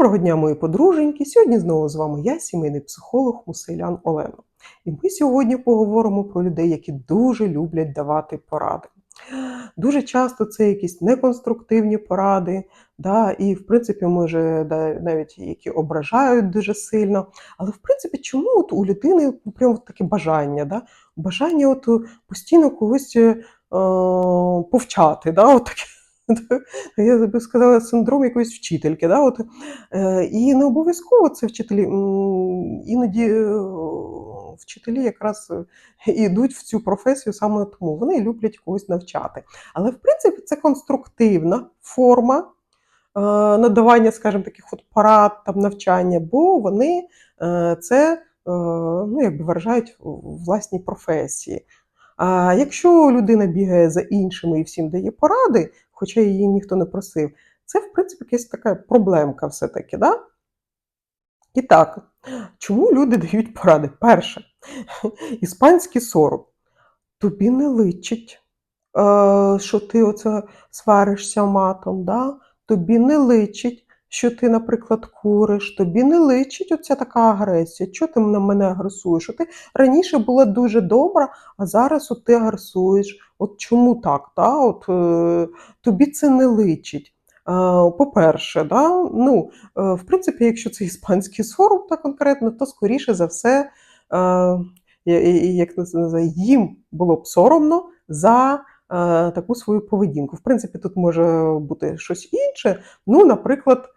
Доброго дня, мої подруженьки! Сьогодні знову з вами я, сімейний психолог Мусилян Олена. І ми сьогодні поговоримо про людей, які дуже люблять давати поради. Дуже часто це якісь неконструктивні поради, да, і, в принципі, може, да, навіть які ображають дуже сильно. Але, в принципі, чому от у людини прямо таке бажання? Да? Бажання от постійно когось е, повчати. Да? От таке. Я би сказала, синдром якоїсь вчительки. Да? От, е, І не обов'язково це вчителі. Іноді е, вчителі якраз йдуть в цю професію саме тому. Вони люблять когось навчати. Але в принципі це конструктивна форма е, надавання, скажімо, таких от порад там навчання, бо вони це ну, якби виражають у власній професії. А якщо людина бігає за іншими і всім дає поради, хоча її ніхто не просив, це, в принципі, якась така проблемка все-таки. Да? І так, чому люди дають поради? Перше, іспанський сором. Тобі не личить, е, що ти оце сваришся матом, да? тобі не личить, що ти, наприклад, куриш, тобі не личить оця така агресія. Чого ти на мене агресуєш? Ти раніше була дуже добра, а зараз от ти агресуєш. От чому так? Та? От, е, Тобі це не личить. Е, по-перше, да? ну, е, в принципі, якщо це іспанський сором, то конкретно, то скоріше за все, е, як називає, їм було б соромно за. Таку свою поведінку. В принципі, тут може бути щось інше. Ну, наприклад,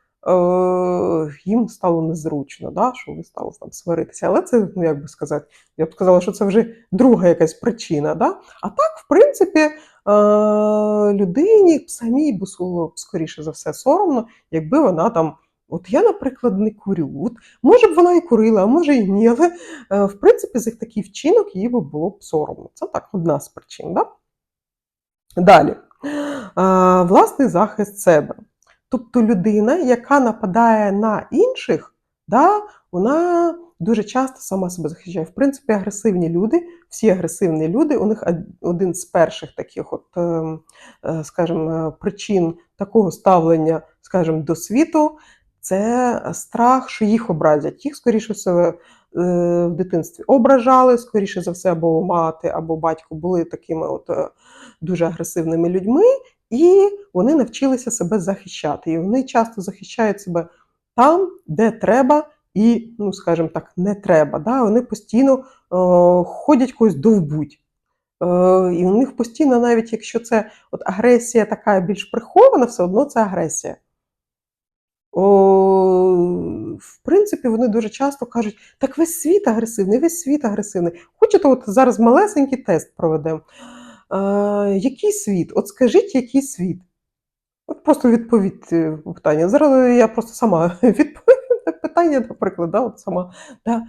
їм стало незручно, да, що ви стали там сваритися. Але це, ну як би сказати, я б сказала, що це вже друга якась причина. Да? А так, в принципі, е, людині самій б скоріше за все соромно, якби вона там. От я, наприклад, не курю. От, Може б вона і курила, а може і ні. Але е, в принципі за такий вчинок їй би було б соромно. Це так одна з причин. Да? Далі. Власний захист себе. Тобто людина, яка нападає на інших, да, вона дуже часто сама себе захищає. В принципі, агресивні люди, всі агресивні люди, у них один з перших таких, от, ем, е, скажімо, причин такого ставлення, скажімо, до світу це страх, що їх образять. Їх, скоріше все, е, в дитинстві ображали, скоріше за все, або мати, або батько були такими от е, дуже агресивними людьми. І вони навчилися себе захищати. І вони часто захищають себе там, де треба, і, ну, скажімо так, не треба. Да? Вони постійно е, ходять когось довбуть. Е, І у них постійно, навіть якщо це от агресія така більш прихована, все одно це агресія. О, В принципі, вони дуже часто кажуть, так весь світ агресивний, весь світ агресивний. Хочете, от зараз малесенький тест проведемо. Який світ? От скажіть, який світ? От Просто відповідь е, питання. Зараз я просто сама відповім на питання, наприклад, да, от сама да,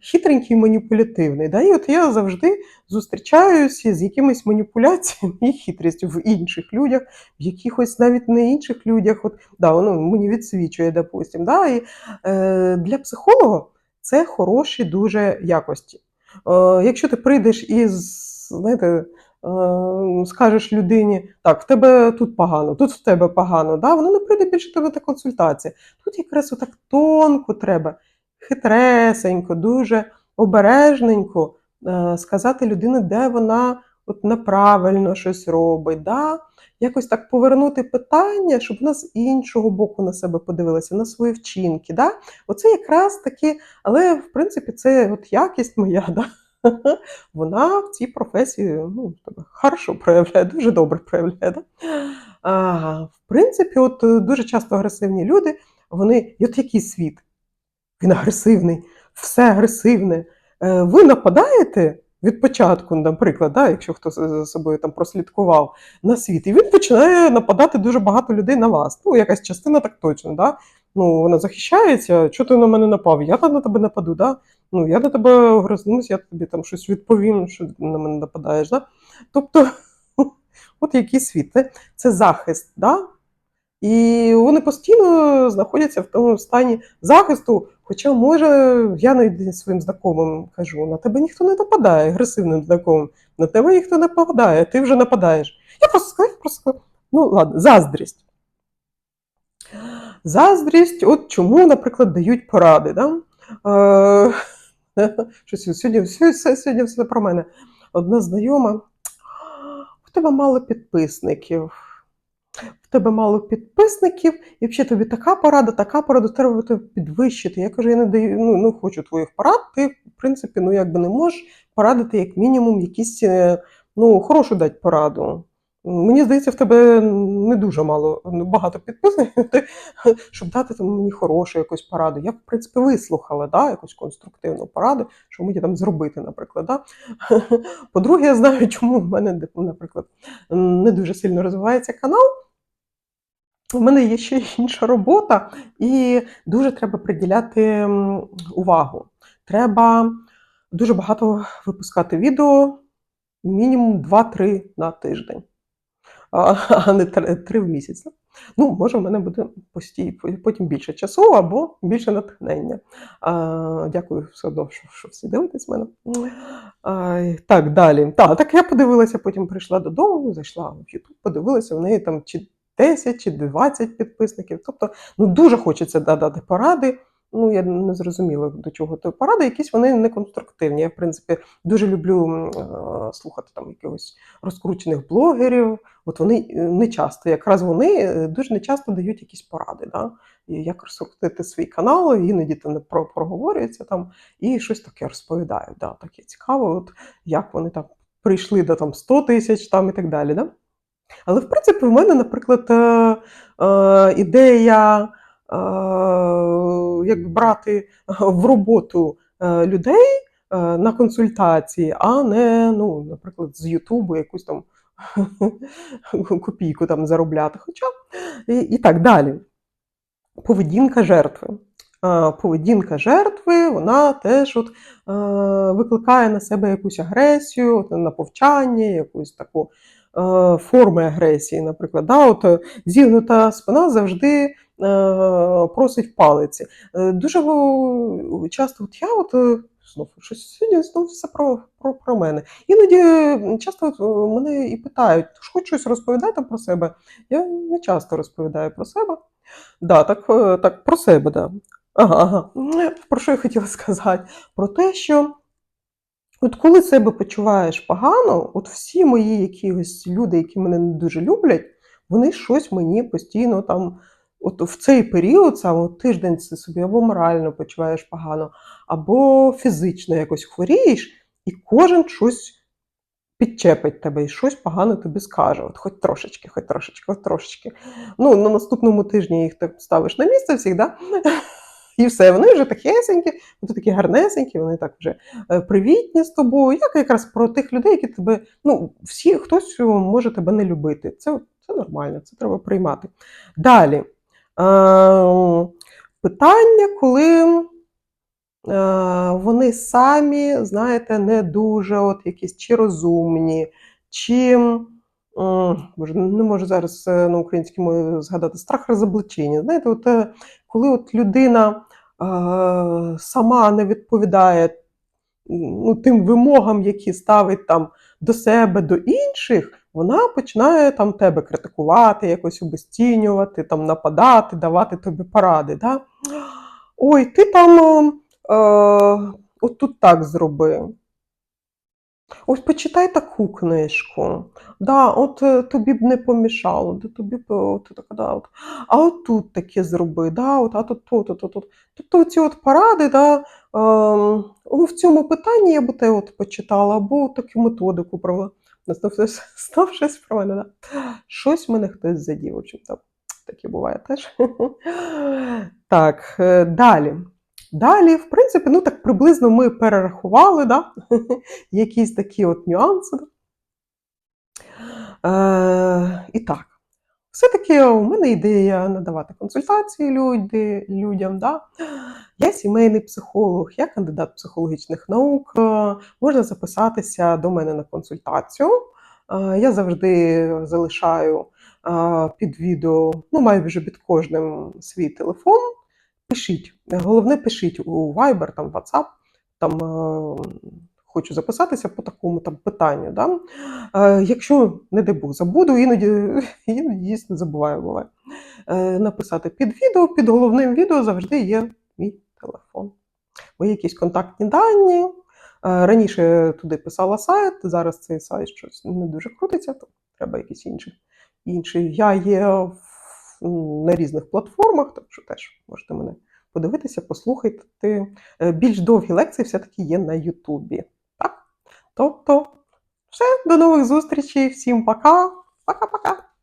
хитренький маніпулятивний. Да, І от я завжди зустрічаюся з якимись маніпуляціями і хитрістю в інших людях, в якихось навіть не інших людях. От, да, Воно мені відсвічує, допустим. Да, і, е, Для психолога це хороші дуже якості. Е, Якщо ти прийдеш із, знаєте, скажеш людині, так, в тебе тут погано, тут в тебе погано, да? воно не прийде більше тебе та консультація. Тут якраз отак тонко треба, хитресенько, дуже обережненько е, сказати людині, де вона от неправильно щось робить. Да? Якось так повернути питання, щоб вона з іншого боку на себе подивилася, на свої вчинки. Да? Оце якраз таки, але в принципі це от якість моя. Да? вона в цій професії ну, хорошо проявляє, дуже добре проявляє. Да? А, В принципі, от е, дуже часто агресивні люди, вони, от який світ? Він агресивний, все агресивне. Е, ви нападаєте від початку, наприклад, да, якщо хто за собою там прослідкував на світ, і він починає нападати дуже багато людей на вас. Ну, якась частина так точно. Да? Ну, Вона захищається, що ти на мене напав? Я на тебе нападу. Да? Ну, я до тебе огризнусь, я тобі там щось відповім, що ти на мене нападаєш. Да? Тобто, от який світ, це, захист. Да? І вони постійно знаходяться в тому стані захисту. Хоча, може, я навіть своїм знайомим кажу, на тебе ніхто не нападає, агресивним знайомим, на тебе ніхто не нападає, ти вже нападаєш. Я просто просто ну ладно, заздрість. Заздрість, от чому, наприклад, дають поради. Да? Е, щось сьогодні, все, сьогодні все про мене. Одна знайома, в тебе мало підписників. В тебе мало підписників, і взагалі тобі така порада, така порада, треба тебе підвищити. Я кажу, я не даю, ну, не хочу твоїх порад, ти, в принципі, ну якби не можеш порадити, як мінімум, якісь е, ну, хорошу дати пораду. Мені здається, в тебе не дуже мало ну, багато підписників, щоб дати там мені хорошу якусь пораду. Я, в принципі, вислухала да, якусь конструктивну пораду, що мені там зробити, наприклад. Да? По-друге, я знаю, чому в мене, наприклад, не дуже сильно розвивається канал. У мене є ще інша робота, і дуже треба приділяти увагу. Треба дуже багато випускати відео, мінімум 2-3 на тиждень, а не 3 в місяць. Ну, може, в мене буде постій, потім більше часу або більше натхнення. А, дякую все одно, що, що всі дивитесь мене. А, так, далі. Так, так я подивилася, потім прийшла додому, зайшла в YouTube, подивилася, в неї там чи 10 чи 20 підписників. Тобто, ну дуже хочеться дати поради. Ну, я не зрозуміла, до чого то поради, якісь вони неконструктивні. Я, в принципі, дуже люблю е, слухати там якихось розкручених блогерів. От вони е, не часто, якраз вони е, дуже не часто дають якісь поради. Да? Як розкрутити свій канал, іноді там не про- проговорюються там і щось таке розповідають. Да? Таке цікаво, от як вони там прийшли до там 100 тисяч там і так далі. Да? Але в принципі, в мене, наприклад, е, е, ідея як брати в роботу е, людей е, на консультації, а не, ну, наприклад, з Ютубу якусь там копійку там заробляти. Хоча і, і так далі. Поведінка жертви. Е, Поведінка жертви, вона теж от, е, викликає на себе якусь агресію, на повчання, якусь таку е, форми агресії, наприклад. Да? От, е, зігнута спина завжди е, просить палиці. Е, Дуже е, часто от я от, е, знов щось сьогодні знов все про, про, про мене. Іноді е, часто е, мене і питають, «Ти ж хоч щось розповідати про себе. Я не часто розповідаю про себе. Да, так, е, так про себе, да. Ага, ага. Про що я хотіла сказати? Про те, що От коли себе почуваєш погано, от всі мої якісь люди, які мене не дуже люблять, вони щось мені постійно там, от в цей період, саме тиждень ти собі або морально почуваєш погано, або фізично якось хворієш, і кожен щось підчепить тебе і щось погано тобі скаже. От хоч трошечки, хоч трошечки, хоч трошечки. Ну, на наступному тижні їх так ставиш на місце всіх, да? І все, вони вже такесенькі, вони такі гарнесенькі, вони так вже е, привітні з тобою. Як якраз про тих людей, які тебе, ну, всі, хтось може тебе не любити. Це, це нормально, це треба приймати. Далі. Е, питання, коли е, вони самі, знаєте, не дуже от якісь чи розумні, чи. Боже, не можу зараз е, на українській мові згадати страх розоблачення. Знаєте, от, е, коли от людина сама не відповідає ну, тим вимогам, які ставить там до себе, до інших, вона починає там тебе критикувати, якось обесцінювати, там нападати, давати тобі поради. Да? Ой, ти там е, е, от тут так зроби. Ось почитай таку книжку. Да, от е, тобі б не помішало, да, тобі б от, да, от. А от тут таке зроби, да, от, а тут то, то, то, то. Тобто ці от поради, да, ну, в цьому питанні я б те от почитала, або таку методику провела. Знов щось про мене, да. Щось мене хтось задів, в общем-то. Таке буває теж. Так, е, далі. Далі, в принципі, ну так приблизно ми перерахували, да? якісь такі от нюанси. Е, і так, все-таки у мене ідея надавати консультації люди, людям. Да? Я сімейний психолог, я кандидат психологічних наук. Е, Можна записатися до мене на консультацію. Е, Я завжди залишаю е, під відео, ну майже під кожним свій телефон. Пишіть. Головне, пишіть у Viber, там WhatsApp, там хочу записатися по такому там питанню. Да? Е, якщо, не дай Бог, забуду, іноді, іноді дійсно забуваю буває. Е, написати під відео, під головним відео завжди є мій телефон. Мої якісь контактні дані. Е, Раніше туди писала сайт, зараз цей сайт щось не дуже крутиться, то треба якийсь інший. інший. Я є в, на різних платформах, так що теж можете мене подивитися, послухати. Е, Більш довгі лекції все-таки є на Ютубі. Тобто, все, до нових зустрічей, всім пока, пока-пока.